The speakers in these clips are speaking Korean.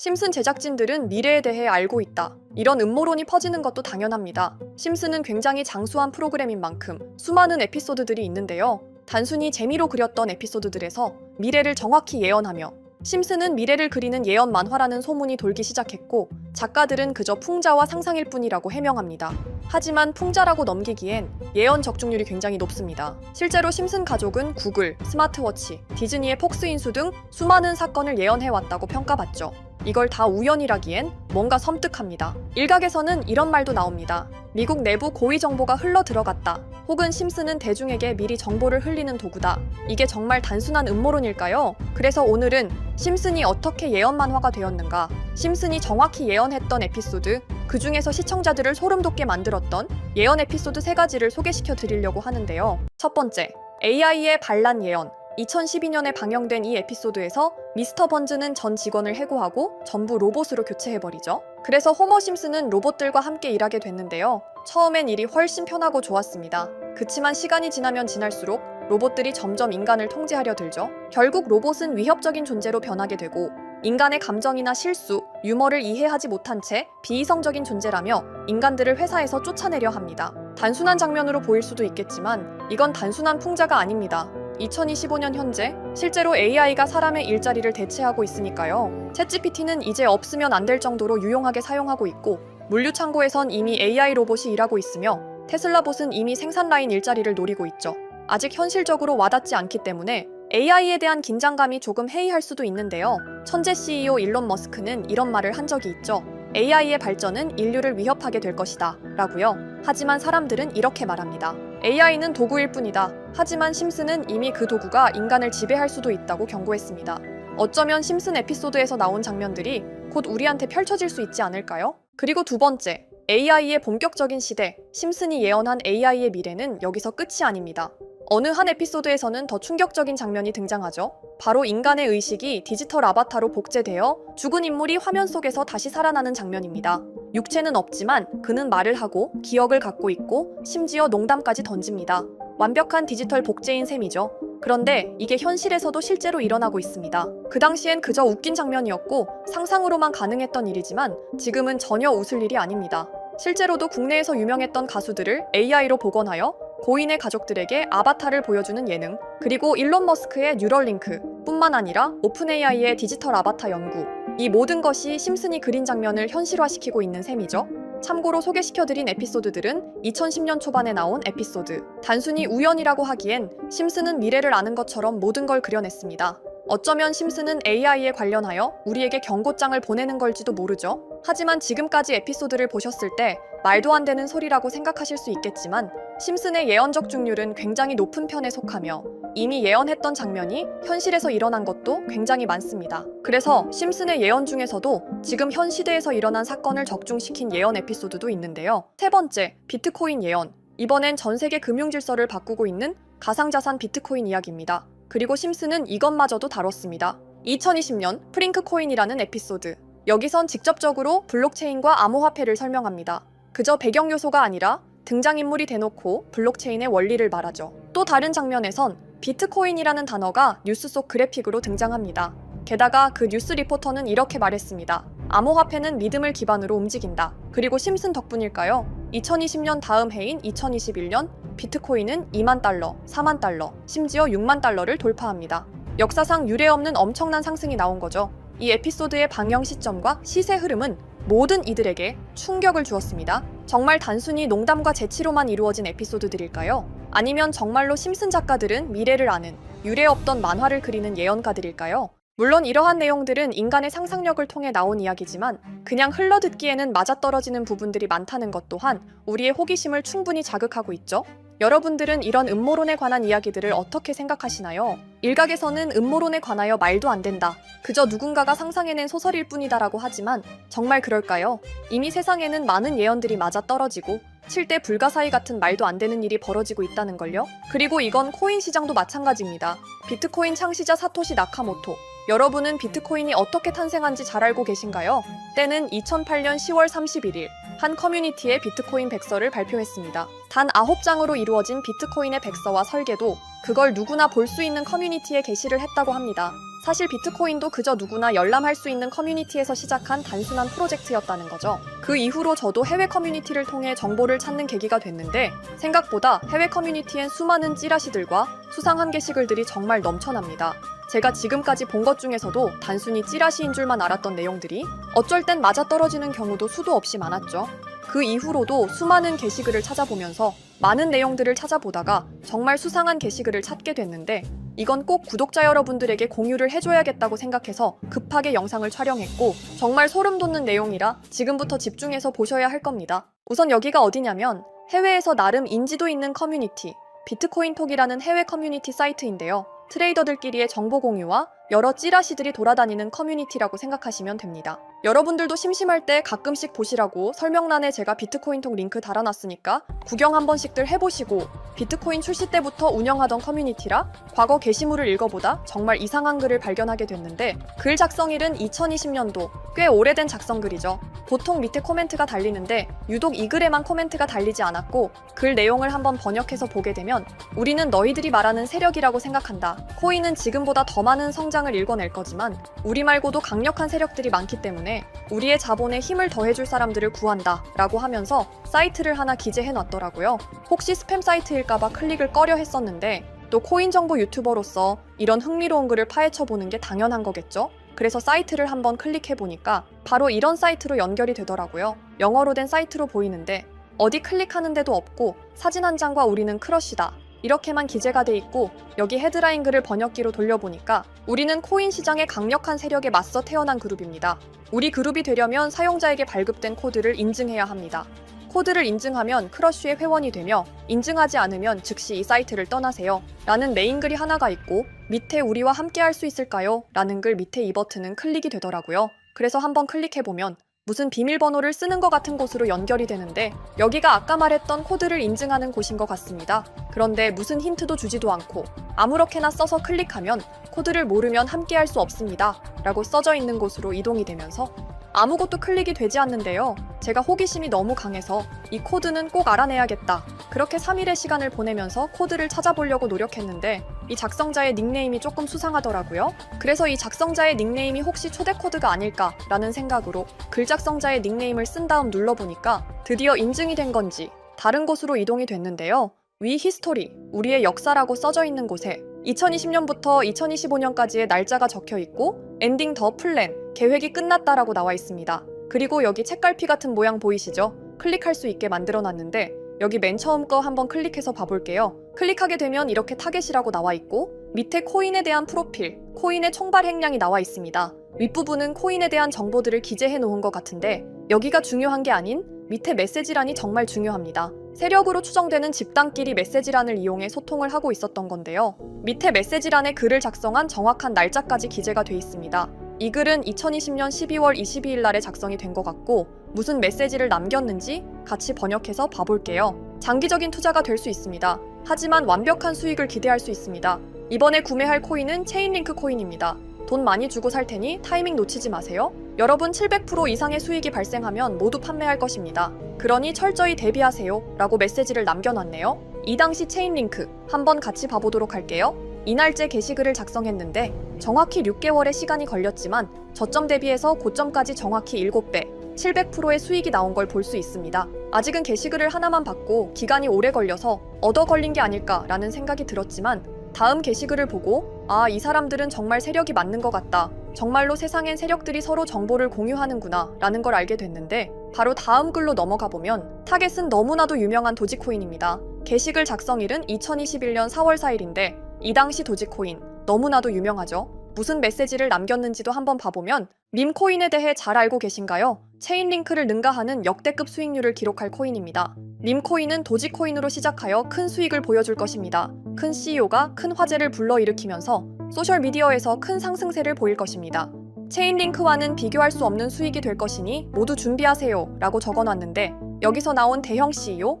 심슨 제작진들은 미래에 대해 알고 있다. 이런 음모론이 퍼지는 것도 당연합니다. 심슨은 굉장히 장수한 프로그램인 만큼 수많은 에피소드들이 있는데요. 단순히 재미로 그렸던 에피소드들에서 미래를 정확히 예언하며 심슨은 미래를 그리는 예언 만화라는 소문이 돌기 시작했고 작가들은 그저 풍자와 상상일 뿐이라고 해명합니다. 하지만 풍자라고 넘기기엔 예언 적중률이 굉장히 높습니다. 실제로 심슨 가족은 구글, 스마트워치, 디즈니의 폭스 인수 등 수많은 사건을 예언해왔다고 평가받죠. 이걸 다 우연이라기엔 뭔가 섬뜩합니다. 일각에서는 이런 말도 나옵니다. 미국 내부 고위 정보가 흘러 들어갔다. 혹은 심슨은 대중에게 미리 정보를 흘리는 도구다. 이게 정말 단순한 음모론일까요? 그래서 오늘은 심슨이 어떻게 예언 만화가 되었는가, 심슨이 정확히 예언했던 에피소드, 그 중에서 시청자들을 소름 돋게 만들었던 예언 에피소드 세 가지를 소개시켜 드리려고 하는데요. 첫 번째, AI의 반란 예언. 2012년에 방영된 이 에피소드에서 미스터 번즈는 전 직원을 해고하고 전부 로봇으로 교체해버리죠. 그래서 호머 심슨은 로봇들과 함께 일하게 됐는데요. 처음엔 일이 훨씬 편하고 좋았습니다. 그치만 시간이 지나면 지날수록 로봇들이 점점 인간을 통제하려 들죠. 결국 로봇은 위협적인 존재로 변하게 되고 인간의 감정이나 실수, 유머를 이해하지 못한 채 비이성적인 존재라며 인간들을 회사에서 쫓아내려 합니다. 단순한 장면으로 보일 수도 있겠지만 이건 단순한 풍자가 아닙니다. 2025년 현재 실제로 AI가 사람의 일자리를 대체하고 있으니까요. 챗GPT는 이제 없으면 안 될 정도로 유용하게 사용하고 있고 물류 창고에선 이미 AI 로봇이 일하고 있으며 테슬라봇은 이미 생산 라인 일자리를 노리고 있죠. 아직 현실적으로 와닿지 않기 때문에 AI에 대한 긴장감이 조금 해이할 수도 있는데요. 천재 CEO 일론 머스크는 이런 말을 한 적이 있죠. AI의 발전은 인류를 위협하게 될 것이다. 라고요. 하지만 사람들은 이렇게 말합니다. AI는 도구일 뿐이다. 하지만 심슨은 이미 그 도구가 인간을 지배할 수도 있다고 경고했습니다. 어쩌면 심슨 에피소드에서 나온 장면들이 곧 우리한테 펼쳐질 수 있지 않을까요? 그리고 두 번째, AI의 본격적인 시대, 심슨이 예언한 AI의 미래는 여기서 끝이 아닙니다. 어느 한 에피소드에서는 더 충격적인 장면이 등장하죠. 바로 인간의 의식이 디지털 아바타로 복제되어 죽은 인물이 화면 속에서 다시 살아나는 장면입니다. 육체는 없지만 그는 말을 하고 기억을 갖고 있고 심지어 농담까지 던집니다. 완벽한 디지털 복제인 셈이죠. 그런데 이게 현실에서도 실제로 일어나고 있습니다. 그 당시엔 그저 웃긴 장면이었고 상상으로만 가능했던 일이지만 지금은 전혀 웃을 일이 아닙니다. 실제로도 국내에서 유명했던 가수들을 AI로 복원하여 고인의 가족들에게 아바타를 보여주는 예능, 그리고 일론 머스크의 뉴럴링크 뿐만 아니라 오픈 AI의 디지털 아바타 연구, 이 모든 것이 심슨이 그린 장면을 현실화시키고 있는 셈이죠. 참고로 소개시켜드린 에피소드들은 2010년 초반에 나온 에피소드. 단순히 우연이라고 하기엔 심슨은 미래를 아는 것처럼 모든 걸 그려냈습니다. 어쩌면 심슨은 AI에 관련하여 우리에게 경고장을 보내는 걸지도 모르죠. 하지만 지금까지 에피소드를 보셨을 때 말도 안 되는 소리라고 생각하실 수 있겠지만 심슨의 예언 적 중률은 굉장히 높은 편에 속하며 이미 예언했던 장면이 현실에서 일어난 것도 굉장히 많습니다. 그래서 심슨의 예언 중에서도 지금 현 시대에서 일어난 사건을 적중시킨 예언 에피소드도 있는데요. 세 번째, 비트코인 예언. 이번엔 전 세계 금융 질서를 바꾸고 있는 가상자산 비트코인 이야기입니다. 그리고 심슨은 이것마저도 다뤘습니다. 2020년 프링크 코인이라는 에피소드. 여기선 직접적으로 블록체인과 암호화폐를 설명합니다. 그저 배경 요소가 아니라 등장인물이 대놓고 블록체인의 원리를 말하죠. 또 다른 장면에선 비트코인이라는 단어가 뉴스 속 그래픽으로 등장합니다. 게다가 그 뉴스 리포터는 이렇게 말했습니다. 암호화폐는 믿음을 기반으로 움직인다. 그리고 심슨 덕분일까요? 2020년 다음 해인 2021년 비트코인은 2만 달러, 4만 달러, 심지어 6만 달러를 돌파합니다. 역사상 유례없는 엄청난 상승이 나온 거죠. 이 에피소드의 방영 시점과 시세 흐름은 모든 이들에게 충격을 주었습니다. 정말 단순히 농담과 재치로만 이루어진 에피소드들일까요? 아니면 정말로 심슨 작가들은 미래를 아는 유례 없던 만화를 그리는 예언가들일까요? 물론 이러한 내용들은 인간의 상상력을 통해 나온 이야기지만 그냥 흘러듣기에는 맞아떨어지는 부분들이 많다는 것 또한 우리의 호기심을 충분히 자극하고 있죠. 여러분들은 이런 음모론에 관한 이야기들을 어떻게 생각하시나요? 일각에서는 음모론에 관하여 말도 안 된다. 그저 누군가가 상상해낸 소설일 뿐이다라고 하지만 정말 그럴까요? 이미 세상에는 많은 예언들이 맞아 떨어지고 칠대 불가사의 같은 말도 안 되는 일이 벌어지고 있다는 걸요. 그리고 이건 코인 시장도 마찬가지입니다. 비트코인 창시자 사토시 나카모토. 여러분은 비트코인이 어떻게 탄생한지 잘 알고 계신가요? 때는 2008년 10월 31일 한 커뮤니티의 비트코인 백서를 발표했습니다. 단 9장으로 이루어진 비트코인의 백서와 설계도 그걸 누구나 볼 수 있는 커뮤니티에 게시를 했다고 합니다. 사실 비트코인도 그저 누구나 열람할 수 있는 커뮤니티에서 시작한 단순한 프로젝트였다는 거죠. 그 이후로 저도 해외 커뮤니티를 통해 정보를 찾는 계기가 됐는데 생각보다 해외 커뮤니티엔 수많은 찌라시들과 수상한 게시글들이 정말 넘쳐납니다. 제가 지금까지 본 것 중에서도 단순히 찌라시인 줄만 알았던 내용들이 어쩔 땐 맞아떨어지는 경우도 수도 없이 많았죠. 그 이후로도 수많은 게시글을 찾아보면서 많은 내용들을 찾아보다가 정말 수상한 게시글을 찾게 됐는데 이건 꼭 구독자 여러분들에게 공유를 해줘야겠다고 생각해서 급하게 영상을 촬영했고 정말 소름 돋는 내용이라 지금부터 집중해서 보셔야 할 겁니다. 우선 여기가 어디냐면 해외에서 나름 인지도 있는 커뮤니티 비트코인톡이라는 해외 커뮤니티 사이트인데요. 트레이더들끼리의 정보 공유와 여러 찌라시들이 돌아다니는 커뮤니티라고 생각하시면 됩니다. 여러분들도 심심할 때 가끔씩 보시라고 설명란에 제가 비트코인톡 링크 달아놨으니까 구경 한 번씩들 해보시고 비트코인 출시 때부터 운영하던 커뮤니티라 과거 게시물을 읽어보다 정말 이상한 글을 발견하게 됐는데 글 작성일은 2020년도 꽤 오래된 작성글이죠. 보통 밑에 코멘트가 달리는데 유독 이 글에만 코멘트가 달리지 않았고 글 내용을 한번 번역해서 보게 되면 우리는 너희들이 말하는 세력이라고 생각한다. 코인은 지금보다 더 많은 성장 을 일궈낼 거지만 우리 말고도 강력한 세력들이 많기 때문에 우리의 자본에 힘을 더해줄 사람들을 구한다. 라고 하면서 사이트를 하나 기재해 놨더라고요. 혹시 스팸 사이트일까봐 클릭을 꺼려 했었는데 또 코인 정보 유튜버로서 이런 흥미로운 글을 파헤쳐 보는 게 당연한 거겠죠? 그래서 사이트를 한번 클릭해 보니까 바로 이런 사이트로 연결이 되더라고요. 영어로 된 사이트로 보이는데 어디 클릭하는 데도 없고 사진 한 장과 우리는 크러쉬다. 이렇게만 기재가 돼 있고 여기 헤드라인 글을 번역기로 돌려보니까 우리는 코인 시장의 강력한 세력에 맞서 태어난 그룹입니다. 우리 그룹이 되려면 사용자에게 발급된 코드를 인증해야 합니다. 코드를 인증하면 크러쉬의 회원이 되며 인증하지 않으면 즉시 이 사이트를 떠나세요. 라는 메인 글이 하나가 있고 밑에 우리와 함께 할 수 있을까요? 라는 글 밑에 이 버튼은 클릭이 되더라고요. 그래서 한번 클릭해보면 무슨 비밀번호를 쓰는 것 같은 곳으로 연결이 되는데 여기가 아까 말했던 코드를 인증하는 곳인 것 같습니다. 그런데 무슨 힌트도 주지도 않고 아무렇게나 써서 클릭하면 코드를 모르면 함께 할 수 없습니다. 라고 써져 있는 곳으로 이동이 되면서 아무것도 클릭이 되지 않는데요. 제가 호기심이 너무 강해서 이 코드는 꼭 알아내야겠다. 그렇게 3일의 시간을 보내면서 코드를 찾아보려고 노력했는데 이 작성자의 닉네임이 조금 수상하더라고요. 그래서 이 작성자의 닉네임이 혹시 초대 코드가 아닐까라는 생각으로 글 작성자의 닉네임을 쓴 다음 눌러보니까 드디어 인증이 된 건지 다른 곳으로 이동이 됐는데요. 위 히스토리, 우리의 역사라고 써져 있는 곳에 2020년부터 2025년까지의 날짜가 적혀 있고 엔딩 더 플랜, 계획이 끝났다라고 나와 있습니다. 그리고 여기 책갈피 같은 모양 보이시죠? 클릭할 수 있게 만들어 놨는데 여기 맨 처음 거 한번 클릭해서 봐볼게요. 클릭하게 되면 이렇게 타겟이라고 나와 있고 밑에 코인에 대한 프로필, 코인의 총발 행량이 나와 있습니다. 윗부분은 코인에 대한 정보들을 기재해 놓은 것 같은데 여기가 중요한 게 아닌 밑에 메시지란이 정말 중요합니다. 세력으로 추정되는 집단끼리 메시지란을 이용해 소통을 하고 있었던 건데요. 밑에 메시지란에 글을 작성한 정확한 날짜까지 기재가 돼 있습니다. 이 글은 2020년 12월 22일 날에 작성이 된 것 같고 무슨 메시지를 남겼는지 같이 번역해서 봐볼게요. 장기적인 투자가 될 수 있습니다. 하지만 완벽한 수익을 기대할 수 있습니다. 이번에 구매할 코인은 체인링크 코인입니다. 돈 많이 주고 살 테니 타이밍 놓치지 마세요. 여러분 700% 이상의 수익이 발생하면 모두 판매할 것입니다. 그러니 철저히 대비하세요. 라고 메시지를 남겨놨네요. 이 당시 체인링크 한번 같이 봐보도록 할게요. 이날째 게시글을 작성했는데 정확히 6개월의 시간이 걸렸지만 저점 대비해서 고점까지 정확히 7배, 700%의 수익이 나온 걸 볼 수 있습니다. 아직은 게시글을 하나만 받고 기간이 오래 걸려서 얻어 걸린 게 아닐까라는 생각이 들었지만 다음 게시글을 보고 아, 이 사람들은 정말 세력이 맞는 것 같다. 정말로 세상엔 세력들이 서로 정보를 공유하는구나 라는 걸 알게 됐는데 바로 다음 글로 넘어가 보면 타겟은 너무나도 유명한 도지코인입니다. 게시글 작성일은 2021년 4월 4일인데 이 당시 도지코인 너무나도 유명하죠. 무슨 메시지를 남겼는지도 한번 봐보면 밈코인에 대해 잘 알고 계신가요? 체인링크를 능가하는 역대급 수익률을 기록할 코인입니다. 밈코인은 도지코인으로 시작하여 큰 수익을 보여줄 것입니다. 큰 CEO가 큰 화제를 불러일으키면서 소셜미디어에서 큰 상승세를 보일 것입니다. 체인링크와는 비교할 수 없는 수익이 될 것이니 모두 준비하세요 라고 적어놨는데 여기서 나온 대형 CEO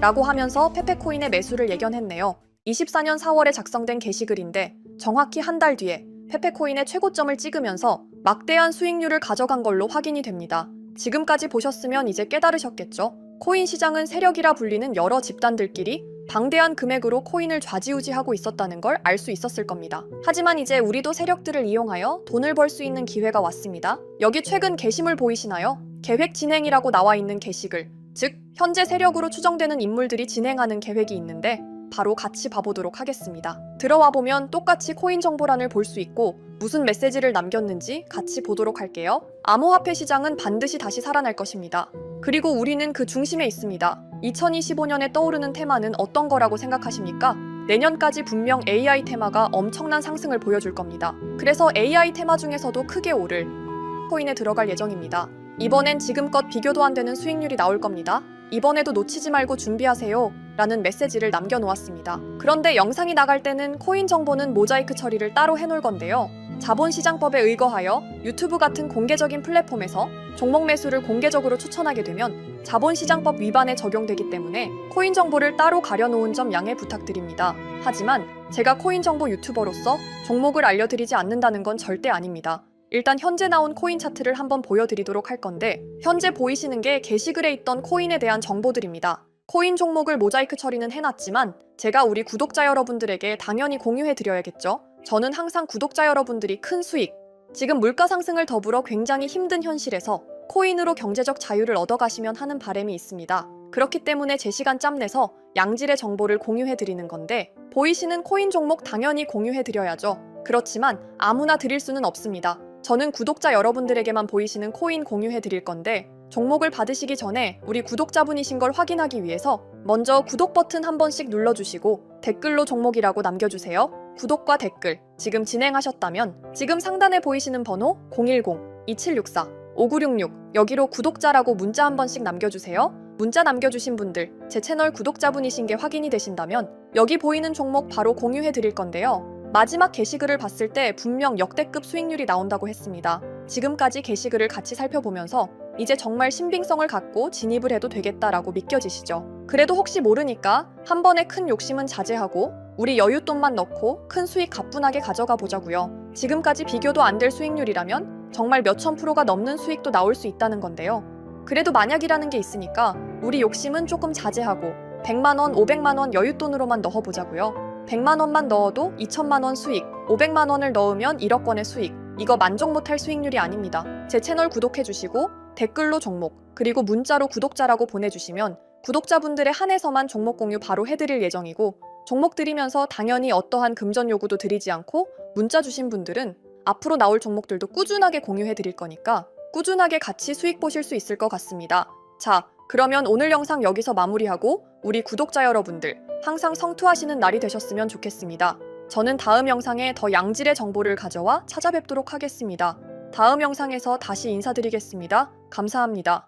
라고 하면서 페페코인의 매수를 예견했네요. 24년 4월에 작성된 게시글인데 정확히 한 달 뒤에 페페코인의 최고점을 찍으면서 막대한 수익률을 가져간 걸로 확인이 됩니다. 지금까지 보셨으면 이제 깨달으셨겠죠? 코인 시장은 세력이라 불리는 여러 집단들끼리 방대한 금액으로 코인을 좌지우지하고 있었다는 걸 알 수 있었을 겁니다. 하지만 이제 우리도 세력들을 이용하여 돈을 벌 수 있는 기회가 왔습니다. 여기 최근 게시물 보이시나요? 계획 진행이라고 나와 있는 게시글. 즉, 현재 세력으로 추정되는 인물들이 진행하는 계획이 있는데 바로 같이 봐보도록 하겠습니다. 들어와 보면 똑같이 코인 정보란을 볼 수 있고 무슨 메시지를 남겼는지 같이 보도록 할게요. 암호화폐 시장은 반드시 다시 살아날 것입니다. 그리고 우리는 그 중심에 있습니다. 2025년에 떠오르는 테마는 어떤 거라고 생각하십니까? 내년까지 분명 AI 테마가 엄청난 상승을 보여줄 겁니다. 그래서 AI 테마 중에서도 크게 오를 코인에 들어갈 예정입니다. 이번엔 지금껏 비교도 안 되는 수익률이 나올 겁니다. 이번에도 놓치지 말고 준비하세요. 라는 메시지를 남겨놓았습니다. 그런데 영상이 나갈 때는 코인 정보는 모자이크 처리를 따로 해놓을 건데요. 자본시장법에 의거하여 유튜브 같은 공개적인 플랫폼에서 종목 매수를 공개적으로 추천하게 되면 자본시장법 위반에 적용되기 때문에 코인 정보를 따로 가려놓은 점 양해 부탁드립니다. 하지만 제가 코인 정보 유튜버로서 종목을 알려드리지 않는다는 건 절대 아닙니다. 일단 현재 나온 코인 차트를 한번 보여드리도록 할 건데 현재 보이시는 게 게시글에 있던 코인에 대한 정보들입니다. 코인 종목을 모자이크 처리는 해놨지만 제가 우리 구독자 여러분들에게 당연히 공유해드려야겠죠. 저는 항상 구독자 여러분들이 큰 수익, 지금 물가 상승을 더불어 굉장히 힘든 현실에서 코인으로 경제적 자유를 얻어가시면 하는 바람이 있습니다. 그렇기 때문에 제 시간 짬 내서 양질의 정보를 공유해드리는 건데 보이시는 코인 종목 당연히 공유해드려야죠. 그렇지만 아무나 드릴 수는 없습니다. 저는 구독자 여러분들에게만 보이시는 코인 공유해 드릴 건데 종목을 받으시기 전에 우리 구독자분이신 걸 확인하기 위해서 먼저 구독 버튼 한 번씩 눌러주시고 댓글로 종목이라고 남겨주세요. 구독과 댓글 지금 진행하셨다면 지금 상단에 보이시는 번호 010-2764-5966 여기로 구독자라고 문자 한 번씩 남겨주세요. 문자 남겨주신 분들 제 채널 구독자분이신 게 확인이 되신다면 여기 보이는 종목 바로 공유해 드릴 건데요. 마지막 게시글을 봤을 때 분명 역대급 수익률이 나온다고 했습니다. 지금까지 게시글을 같이 살펴보면서 이제 정말 신빙성을 갖고 진입을 해도 되겠다라고 믿겨지시죠. 그래도 혹시 모르니까 한 번에 큰 욕심은 자제하고 우리 여윳돈만 넣고 큰 수익 가뿐하게 가져가 보자고요. 지금까지 비교도 안 될 수익률이라면 정말 몇천 프로가 넘는 수익도 나올 수 있다는 건데요. 그래도 만약이라는 게 있으니까 우리 욕심은 조금 자제하고 100만 원, 500만 원 여윳돈으로만 넣어 보자고요. 100만 원만 넣어도 2천만 원 수익, 500만 원을 넣으면 1억 원의 수익. 이거 만족 못할 수익률이 아닙니다. 제 채널 구독해 주시고 댓글로 종목, 그리고 문자로 구독자라고 보내주시면 구독자분들의 한해서만 종목 공유 바로 해드릴 예정이고 종목 드리면서 당연히 어떠한 금전 요구도 드리지 않고 문자 주신 분들은 앞으로 나올 종목들도 꾸준하게 공유해 드릴 거니까 꾸준하게 같이 수익 보실 수 있을 것 같습니다. 자, 그러면 오늘 영상 여기서 마무리하고 우리 구독자 여러분들 항상 성투하시는 날이 되셨으면 좋겠습니다. 저는 다음 영상에 더 양질의 정보를 가져와 찾아뵙도록 하겠습니다. 다음 영상에서 다시 인사드리겠습니다. 감사합니다.